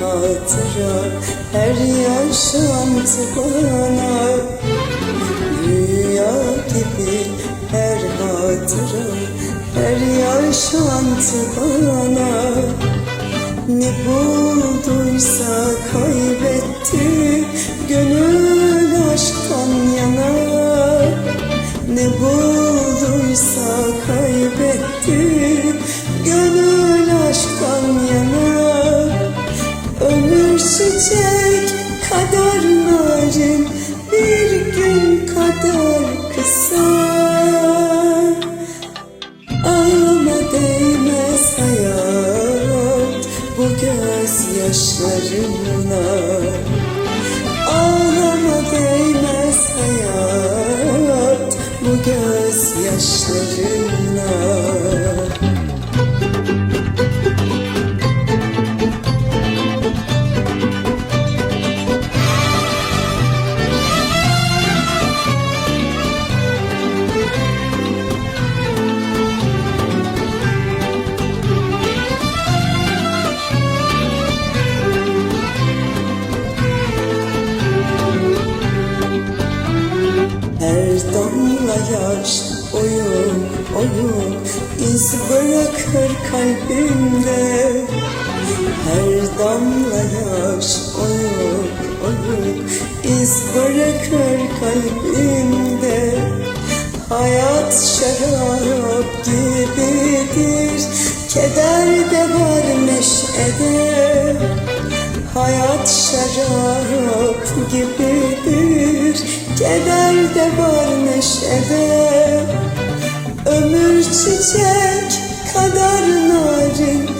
hatıra Her yaşantı bana. Rüya gibi her hatıra Her yaşantı bana. Ne bulduysa kaybetti çiçek kadar narin Bir gün kadar kısa. Ağlama değmez hayat bu gözyaşlarına Ağlama değmez hayat bu gözyaşlarına Her damla yaş oyuk oyuk iz bırakır kalbimde. Her damla yaş oyuk oyuk iz bırakır kalbimde. Hayat şarap gibidir. Keder de var neşede. Hayat şarap gibidir. Keder de var neşede Ömür çiçek kadar narin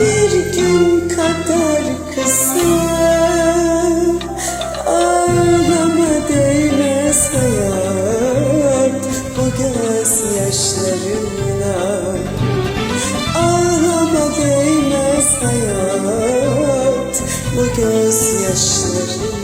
Bir gün kadar kısa. Ağlama değmez hayat Bu gözyaşlarına. Ağlama değmez hayat Bu gözyaşlarına